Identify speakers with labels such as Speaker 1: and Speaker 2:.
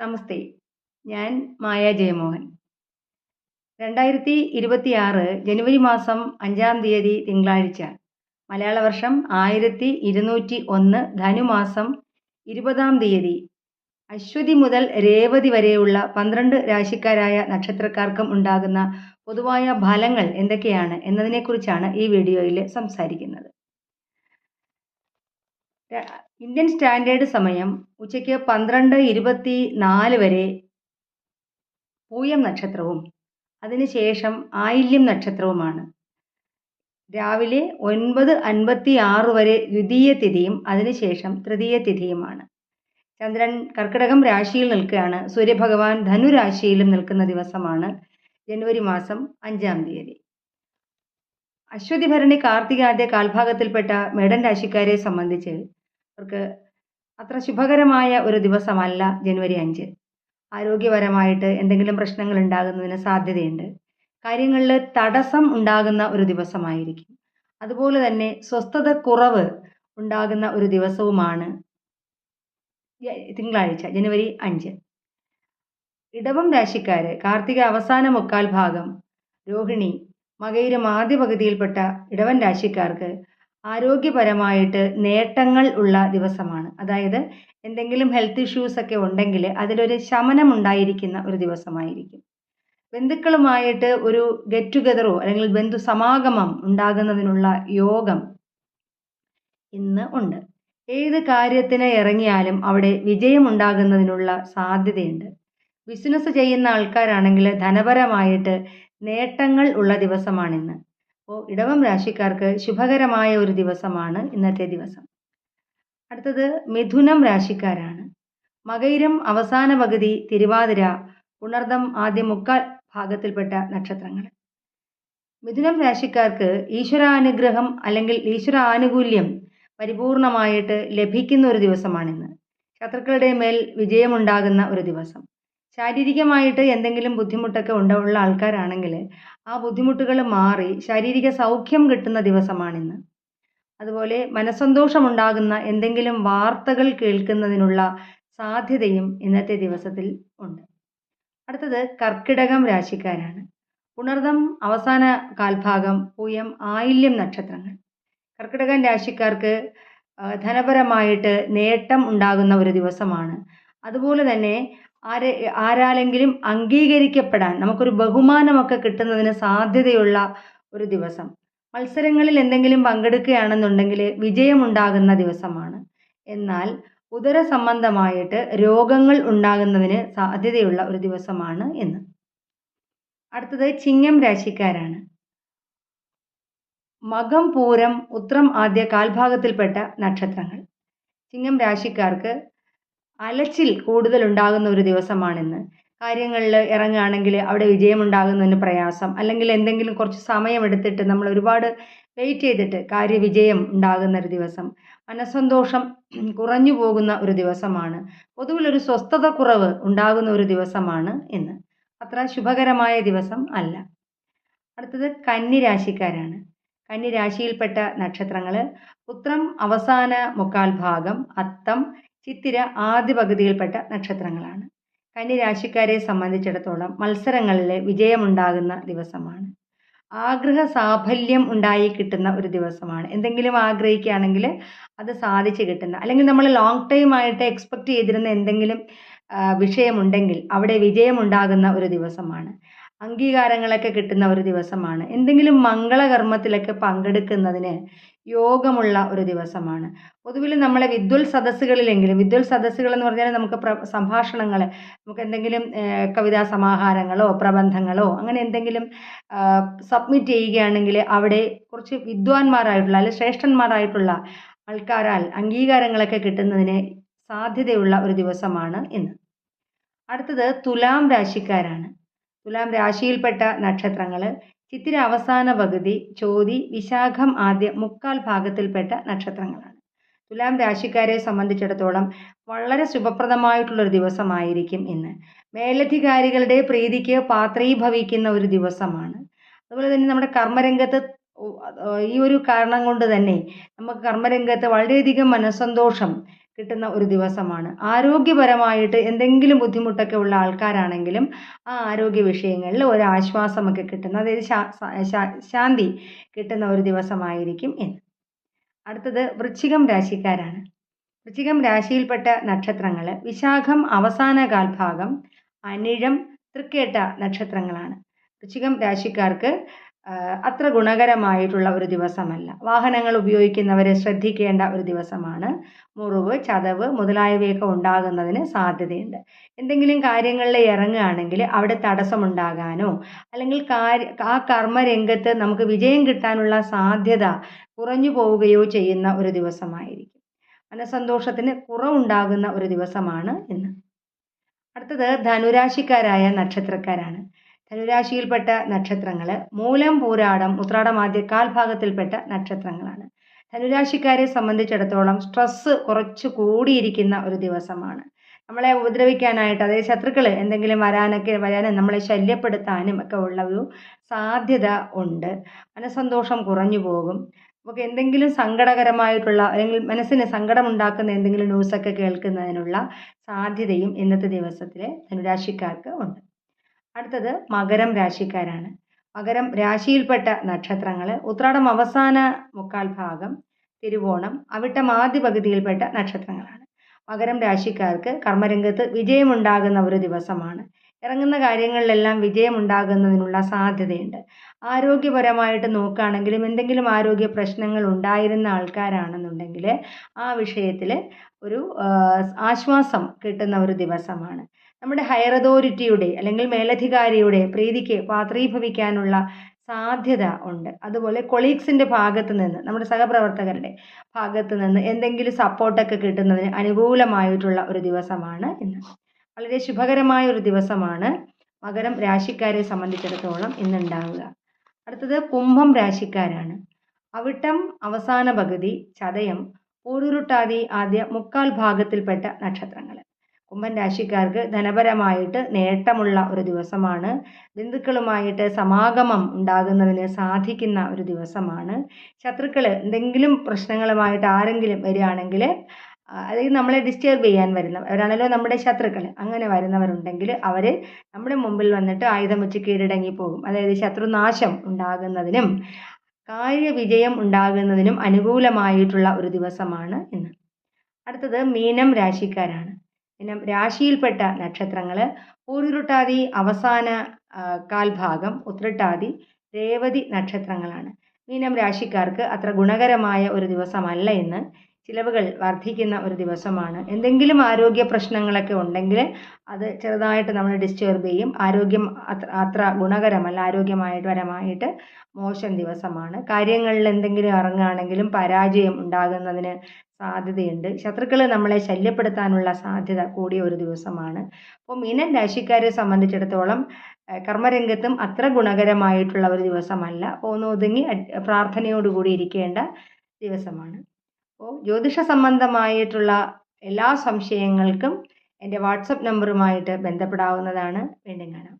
Speaker 1: നമസ്തേ. ഞാൻ മായ ജയമോഹൻ. രണ്ടായിരത്തി ഇരുപത്തി ആറ് ജനുവരി മാസം അഞ്ചാം തീയതി തിങ്കളാഴ്ച. മലയാള വർഷം ആയിരത്തി ഇരുന്നൂറ്റി ഒന്ന് ധനുമാസം ഇരുപതാം തീയതി. അശ്വതി മുതൽ രേവതി വരെയുള്ള പന്ത്രണ്ട് രാശിക്കാരായ നക്ഷത്രക്കാർക്കും ഉണ്ടാകുന്ന പൊതുവായ ഫലങ്ങൾ എന്തൊക്കെയാണ് എന്നതിനെക്കുറിച്ചാണ് ഈ വീഡിയോയിൽ സംസാരിക്കുന്നത്. ഇന്ത്യൻ സ്റ്റാൻഡേർഡ് സമയം ഉച്ചയ്ക്ക് പന്ത്രണ്ട് ഇരുപത്തി നാല് വരെ പൂയം നക്ഷത്രവും അതിനുശേഷം ആയില്യം നക്ഷത്രവുമാണ്. രാവിലെ ഒൻപത് അൻപത്തി ആറ് വരെ ദ്വിതീയ തിഥിയും അതിനുശേഷം തൃതീയ തിഥിയുമാണ്. ചന്ദ്രൻ കർക്കിടകം രാശിയിൽ നിൽക്കുകയാണ്. സൂര്യഭഗവാൻ ധനുരാശിയിലും നിൽക്കുന്ന ദിവസമാണ് ജനുവരി മാസം അഞ്ചാം തീയതി. അശ്വതി ഭരണി കാർത്തികാദ്യ കാൽഭാഗത്തിൽപ്പെട്ട മേടൻ രാശിക്കാരെ സംബന്ധിച്ച് അവർക്ക് അത്ര ശുഭകരമായ ഒരു ദിവസമല്ല ജനുവരി അഞ്ച്. ആരോഗ്യപരമായിട്ട് എന്തെങ്കിലും പ്രശ്നങ്ങൾ ഉണ്ടാകുന്നതിന് സാധ്യതയുണ്ട്. കാര്യങ്ങളിൽ തടസ്സം ഉണ്ടാകുന്ന ഒരു ദിവസമായിരിക്കും. അതുപോലെ തന്നെ സ്വസ്ഥത കുറവ് ഉണ്ടാകുന്ന ഒരു ദിവസവുമാണ് തിങ്കളാഴ്ച ജനുവരി അഞ്ച്. ഇടവം രാശിക്കാര് കാർത്തിക അവസാന മുക്കാൽ ഭാഗം രോഹിണി മകയിലും ആദ്യ പകുതിയിൽപ്പെട്ട ഇടവൻ രാശിക്കാർക്ക് ആരോഗ്യപരമായിട്ട് നേട്ടങ്ങൾ ഉള്ള ദിവസമാണ്. അതായത് എന്തെങ്കിലും ഹെൽത്ത് ഇഷ്യൂസ് ഒക്കെ ഉണ്ടെങ്കിൽ അതിലൊരു ശമനം ഉണ്ടായിരിക്കുന്ന ഒരു ദിവസമായിരിക്കും. ബന്ധുക്കളുമായിട്ട് ഒരു ഗെറ്റ് ടുഗതറോ അല്ലെങ്കിൽ ബന്ധു സമാഗമം ഉണ്ടാകുന്നതിനുള്ള യോഗം ഇന്ന് ഉണ്ട്. ഏത് കാര്യത്തിന് ഇറങ്ങിയാലും അവിടെ വിജയം ഉണ്ടാകുന്നതിനുള്ള സാധ്യതയുണ്ട്. ബിസിനസ് ചെയ്യുന്ന ആൾക്കാരാണെങ്കിൽ ധനപരമായിട്ട് നേട്ടങ്ങൾ ഉള്ള ദിവസമാണിന്ന്. അപ്പോൾ ഇടവം രാശിക്കാർക്ക് ശുഭകരമായ ഒരു ദിവസമാണ് ഇന്നത്തെ ദിവസം. അടുത്തത് മിഥുനം രാശിക്കാരാണ്. മകൈരം അവസാന പകുതി തിരുവാതിര പുണർദം ആദ്യ മുക്കാൽ ഭാഗത്തിൽപ്പെട്ട നക്ഷത്രങ്ങൾ. മിഥുനം രാശിക്കാർക്ക് ഈശ്വരാനുഗ്രഹം അല്ലെങ്കിൽ ഈശ്വര ആനുകൂല്യം പരിപൂർണമായിട്ട് ലഭിക്കുന്ന ഒരു ദിവസമാണിന്ന് ശത്രുക്കളുടെ മേൽ വിജയമുണ്ടാകുന്ന ഒരു ദിവസം. ശാരീരികമായിട്ട് എന്തെങ്കിലും ബുദ്ധിമുട്ടൊക്കെ ഉണ്ടാവുള്ള ആൾക്കാരാണെങ്കിൽ ആ ബുദ്ധിമുട്ടുകൾ മാറി ശാരീരിക സൗഖ്യം കിട്ടുന്ന ദിവസമാണിന്ന്. അതുപോലെ മനസ്സന്തോഷമുണ്ടാകുന്ന എന്തെങ്കിലും വാർത്തകൾ കേൾക്കുന്നതിനുള്ള സാധ്യതയും ഇന്നത്തെ ദിവസത്തിൽ ഉണ്ട്. അടുത്തത് കർക്കിടകം രാശിക്കാരാണ്. പുണർദം അവസാന കാൽഭാഗം പൂയം ആയില്യം നക്ഷത്രങ്ങൾ. കർക്കിടകം രാശിക്കാർക്ക് ധനപരമായിട്ട് നേട്ടം ഉണ്ടാകുന്ന ഒരു ദിവസമാണ്. അതുപോലെ തന്നെ ആരെ ആരാലെങ്കിലും അംഗീകരിക്കപ്പെടാൻ നമുക്കൊരു ബഹുമാനമൊക്കെ കിട്ടുന്നതിന് സാധ്യതയുള്ള ഒരു ദിവസം. മത്സരങ്ങളിൽ എന്തെങ്കിലും പങ്കെടുക്കുകയാണെന്നുണ്ടെങ്കിൽ വിജയമുണ്ടാകുന്ന ദിവസമാണ്. എന്നാൽ ഉദര സംബന്ധമായിട്ട് രോഗങ്ങൾ ഉണ്ടാകുന്നതിന് സാധ്യതയുള്ള ഒരു ദിവസമാണ് എന്ന് അടുത്തത് ചിങ്ങം രാശിക്കാരാണ്. മകം പൂരം ഉത്രം ആദ്യ കാൽഭാഗത്തിൽപ്പെട്ട നക്ഷത്രങ്ങൾ. ചിങ്ങം രാശിക്കാർക്ക് അലച്ചിൽ കൂടുതൽ ഉണ്ടാകുന്ന ഒരു ദിവസമാണിന്ന്. കാര്യങ്ങളിൽ ഇറങ്ങുകയാണെങ്കിൽ അവിടെ വിജയമുണ്ടാകുന്നതിന് പ്രയാസം. അല്ലെങ്കിൽ എന്തെങ്കിലും കുറച്ച് സമയമെടുത്തിട്ട് നമ്മൾ ഒരുപാട് വെയിറ്റ് ചെയ്തിട്ട് കാര്യവിജയം ഉണ്ടാകുന്ന ഒരു ദിവസം. മനസ്സന്തോഷം കുറഞ്ഞു പോകുന്ന ഒരു ദിവസമാണ്. പൊതുവിൽ ഒരു സ്വസ്ഥത കുറവ് ഉണ്ടാകുന്ന ഒരു ദിവസമാണ് ഇന്ന്. അത്ര ശുഭകരമായ ദിവസം അല്ല. അടുത്തത് കന്നിരാശിക്കാരാണ്. കന്നിരാശിയിൽപ്പെട്ട കന്നി രാശിയിൽപ്പെട്ട നക്ഷത്രങ്ങൾ ഉത്രം അവസാന മുക്കാൽ ഭാഗം അത്തം ചിത്തിര ആദ്യ പകുതിയിൽപ്പെട്ട നക്ഷത്രങ്ങളാണ്. കന്നി രാശിക്കാരെ സംബന്ധിച്ചിടത്തോളം മത്സരങ്ങളിലെ വിജയമുണ്ടാകുന്ന ദിവസമാണ്. ആഗ്രഹ സാഫല്യം ഉണ്ടായി കിട്ടുന്ന ഒരു ദിവസമാണ്. എന്തെങ്കിലും ആഗ്രഹിക്കുകയാണെങ്കിൽ അത് സാധിച്ചു കിട്ടുന്ന അല്ലെങ്കിൽ നമ്മൾ ലോങ് ടൈം ആയിട്ട് എക്സ്പെക്റ്റ് ചെയ്തിരുന്ന എന്തെങ്കിലും വിഷയമുണ്ടെങ്കിൽ അവിടെ വിജയമുണ്ടാകുന്ന ഒരു ദിവസമാണ്. അംഗീകാരങ്ങളൊക്കെ കിട്ടുന്ന ഒരു ദിവസമാണ്. എന്തെങ്കിലും മംഗളകർമ്മത്തിലൊക്കെ പങ്കെടുക്കുന്നതിന് യോഗമുള്ള ഒരു ദിവസമാണ്. പൊതുവിൽ നമ്മളെ വിദ്വൽ സദസ്സുകളിലെങ്കിലും വിദ്വൽ സദസ്സുകൾ എന്ന് പറഞ്ഞാൽ നമുക്ക് പ്ര സംഭാഷണങ്ങൾ നമുക്ക് എന്തെങ്കിലും കവിതാ സമാഹാരങ്ങളോ പ്രബന്ധങ്ങളോ അങ്ങനെ എന്തെങ്കിലും സബ്മിറ്റ് ചെയ്യുകയാണെങ്കിൽ അവിടെ കുറച്ച് വിദ്വാൻമാരായിട്ടുള്ള അല്ലെങ്കിൽ ശ്രേഷ്ഠന്മാരായിട്ടുള്ള ആൾക്കാരാൽ അംഗീകാരങ്ങളൊക്കെ കിട്ടുന്നതിന് സാധ്യതയുള്ള ഒരു ദിവസമാണ് ഇന്ന്. അടുത്തത് തുലാം രാശിക്കാരാണ്. തുലാം രാശിയിൽപ്പെട്ട നക്ഷത്രങ്ങൾ ചിത്തിര അവസാന പകുതി ചോതി വിശാഖം ആദ്യ മുക്കാൽ ഭാഗത്തിൽപ്പെട്ട നക്ഷത്രങ്ങളാണ്. തുലാം രാശിക്കാരെ സംബന്ധിച്ചിടത്തോളം വളരെ ശുഭപ്രദമായിട്ടുള്ളൊരു ദിവസമായിരിക്കും ഇന്ന്. മേലധികാരികളുടെ പ്രീതിക്ക് പാത്രീഭവിക്കുന്ന ഒരു ദിവസമാണ്. അതുപോലെ തന്നെ നമ്മുടെ കർമ്മരംഗത്ത് ഈ ഒരു കാരണം കൊണ്ട് തന്നെ നമുക്ക് കർമ്മരംഗത്ത് വളരെയധികം മനസ്സന്തോഷം കിട്ടുന്ന ഒരു ദിവസമാണ്. ആരോഗ്യപരമായിട്ട് എന്തെങ്കിലും ബുദ്ധിമുട്ടൊക്കെ ഉള്ള ആൾക്കാരാണെങ്കിലും ആ ആരോഗ്യ വിഷയങ്ങളിൽ ഒരു ആശ്വാസമൊക്കെ കിട്ടുന്ന അതായത് ശാന്തി കിട്ടുന്ന ഒരു ദിവസമായിരിക്കും എന്ന്. അടുത്തത് വൃശ്ചികം രാശിക്കാരാണ്. വൃശ്ചികം രാശിയിൽപ്പെട്ട നക്ഷത്രങ്ങൾ വിശാഖം അവസാന കാൽഭാഗം അനിഴം തൃക്കേട്ട നക്ഷത്രങ്ങളാണ്. വൃശ്ചികം രാശിക്കാർക്ക് അത്ര ഗുണകരമായിട്ടുള്ള ഒരു ദിവസമല്ല. വാഹനങ്ങൾ ഉപയോഗിക്കുന്നവരെ ശ്രദ്ധിക്കേണ്ട ഒരു ദിവസമാണ്. മുറിവ് ചതവ് മുതലായവയൊക്കെ ഉണ്ടാകുന്നതിന് സാധ്യതയുണ്ട്. എന്തെങ്കിലും കാര്യങ്ങളിൽ ഇറങ്ങുകയാണെങ്കിൽ അവിടെ തടസ്സമുണ്ടാകാനോ അല്ലെങ്കിൽ കാര്യ ആ കർമ്മരംഗത്ത് നമുക്ക് വിജയം കിട്ടാനുള്ള സാധ്യത കുറഞ്ഞു പോവുകയോ ചെയ്യുന്ന ഒരു ദിവസമായിരിക്കും. മനസന്തോഷത്തിന് കുറവുണ്ടാകുന്ന ഒരു ദിവസമാണ് ഇന്ന്. അടുത്തത് ധനുരാശിക്കാരായ നക്ഷത്രക്കാരാണ്. ധനുരാശിയിൽപ്പെട്ട നക്ഷത്രങ്ങൾ മൂലം പൂരാടം ഉത്രാടം ആദ്യ കാൽഭാഗത്തിൽപ്പെട്ട നക്ഷത്രങ്ങളാണ്. ധനുരാശിക്കാരെ സംബന്ധിച്ചിടത്തോളം സ്ട്രെസ്സ് കുറച്ച് കൂടിയിരിക്കുന്ന ഒരു ദിവസമാണ്. നമ്മളെ ഉപദ്രവിക്കാനായിട്ട് അതായത് ശത്രുക്കൾ എന്തെങ്കിലും വരാനൊക്കെ വരാനും നമ്മളെ ശല്യപ്പെടുത്താനും ഒക്കെ ഉള്ള ഒരു സാധ്യത ഉണ്ട്. മനസ്സന്തോഷം കുറഞ്ഞു പോകും. നമുക്ക് എന്തെങ്കിലും സങ്കടകരമായിട്ടുള്ള അല്ലെങ്കിൽ മനസ്സിന് സങ്കടമുണ്ടാക്കുന്ന എന്തെങ്കിലും ന്യൂസൊക്കെ കേൾക്കുന്നതിനുള്ള സാധ്യതയും ഇന്നത്തെ ദിവസത്തിലെ ധനുരാശിക്കാർക്ക് ഉണ്ട്. അടുത്തത് മകരം രാശിക്കാരാണ്. മകരം രാശിയിൽപ്പെട്ട നക്ഷത്രങ്ങൾ ഉത്രാടം അവസാന മുക്കാൽ ഭാഗം തിരുവോണം അവിട്ടം ആദ്യ പകുതിയിൽപ്പെട്ട നക്ഷത്രങ്ങളാണ്. മകരം രാശിക്കാർക്ക് കർമ്മരംഗത്ത് വിജയമുണ്ടാകുന്ന ഒരു ദിവസമാണ്. ഇറങ്ങുന്ന കാര്യങ്ങളിലെല്ലാം വിജയമുണ്ടാകുന്നതിനുള്ള സാധ്യതയുണ്ട്. ആരോഗ്യപരമായിട്ട് നോക്കുകയാണെങ്കിലും എന്തെങ്കിലും ആരോഗ്യ പ്രശ്നങ്ങൾ ഉണ്ടായിരുന്ന ആൾക്കാരാണെന്നുണ്ടെങ്കിൽ ആ വിഷയത്തിൽ ഒരു ആശ്വാസം കിട്ടുന്ന ഒരു ദിവസമാണ്. നമ്മുടെ ഹയർ അതോറിറ്റിയുടെ അല്ലെങ്കിൽ മേലധികാരിയുടെ പ്രീതിക്ക് പാത്രീഭവിക്കാനുള്ള സാധ്യത ഉണ്ട്. അതുപോലെ കൊളീഗ്സിന്റെ ഭാഗത്ത് നിന്ന് നമ്മുടെ സഹപ്രവർത്തകരുടെ ഭാഗത്ത് നിന്ന് എന്തെങ്കിലും സപ്പോർട്ടൊക്കെ കിട്ടുന്നതിന് അനുകൂലമായിട്ടുള്ള ഒരു ദിവസമാണ് ഇന്ന്. വളരെ ശുഭകരമായ ഒരു ദിവസമാണ്. മകരം രാശിക്കാരെ സംബന്ധിച്ചിടത്തോളം ഇന്നുണ്ടാവുക. അടുത്തത് കുംഭം രാശിക്കാരാണ്. അവിട്ടം അവസാന പകുതി ചതയം പൂരുരുട്ടാതി ആദ്യ മുക്കാൽ ഭാഗത്തിൽപ്പെട്ട നക്ഷത്രങ്ങൾ കുംഭൻ രാശിക്കാർക്ക് ധനപരമായിട്ട് നേട്ടമുള്ള ഒരു ദിവസമാണ്. ബന്ധുക്കളുമായിട്ട് സമാഗമം ഉണ്ടാകുന്നതിന് സാധിക്കുന്ന ഒരു ദിവസമാണ്. ശത്രുക്കൾ എന്തെങ്കിലും പ്രശ്നങ്ങളുമായിട്ട് ആരെങ്കിലും വരികയാണെങ്കിൽ അല്ലെങ്കിൽ നമ്മളെ ഡിസ്റ്റർബ് ചെയ്യാൻ വരുന്നവരാണല്ലോ നമ്മുടെ ശത്രുക്കൾ അങ്ങനെ വരുന്നവരുണ്ടെങ്കിൽ അവർ നമ്മുടെ മുമ്പിൽ വന്നിട്ട് ആയുധം വെച്ച് കീഴടങ്ങി പോകും. അതായത് ശത്രുനാശം ഉണ്ടാകുന്നതിനും കാര്യവിജയം ഉണ്ടാകുന്നതിനും അനുകൂലമായിട്ടുള്ള ഒരു ദിവസമാണ് ഇന്ന്. അടുത്തത് മീനം രാശിക്കാരാണ്. പിന്നെ രാശിയിൽപ്പെട്ട നക്ഷത്രങ്ങൾ പൂർവിരുട്ടാതി അവസാന കാൽഭാഗം ഉത്രട്ടാതി രേവതി നക്ഷത്രങ്ങളാണ്. മീനം രാശിക്കാർക്ക് അത്ര ഗുണകരമായ ഒരു ദിവസമല്ല എന്ന് ചിലവുകൾ വർദ്ധിക്കുന്ന ഒരു ദിവസമാണ്. എന്തെങ്കിലും ആരോഗ്യ പ്രശ്നങ്ങളൊക്കെ ഉണ്ടെങ്കിൽ അത് ചെറുതായിട്ട് നമ്മൾ ഡിസ്റ്റർബ് ചെയ്യും. ആരോഗ്യം അത്ര അത്ര ഗുണകരമല്ല ആരോഗ്യമായിട്ട് പരമായിട്ട് മോശം ദിവസമാണ്. കാര്യങ്ങളിൽ എന്തെങ്കിലും ഇറങ്ങുകയാണെങ്കിലും പരാജയം ഉണ്ടാകുന്നതിന് സാധ്യതയുണ്ട്. ശത്രുക്കൾ നമ്മളെ ശല്യപ്പെടുത്താനുള്ള സാധ്യത കൂടിയ ഒരു ദിവസമാണ്. അപ്പോൾ മീനൻ രാശിക്കാരെ സംബന്ധിച്ചിടത്തോളം കർമ്മരംഗത്തും അത്ര ഗുണകരമായിട്ടുള്ള ഒരു ദിവസമല്ല. അപ്പോൾ ഒന്ന് ഒതുങ്ങി പ്രാർത്ഥനയോടുകൂടി ഇരിക്കേണ്ട ദിവസമാണ്. അപ്പോൾ ജ്യോതിഷ സംബന്ധമായിട്ടുള്ള എല്ലാ സംശയങ്ങൾക്കും എന്റെ വാട്സപ്പ് നമ്പറുമായിട്ട് ബന്ധപ്പെടാവുന്നതാണ് വീണ്ടും കാണാം.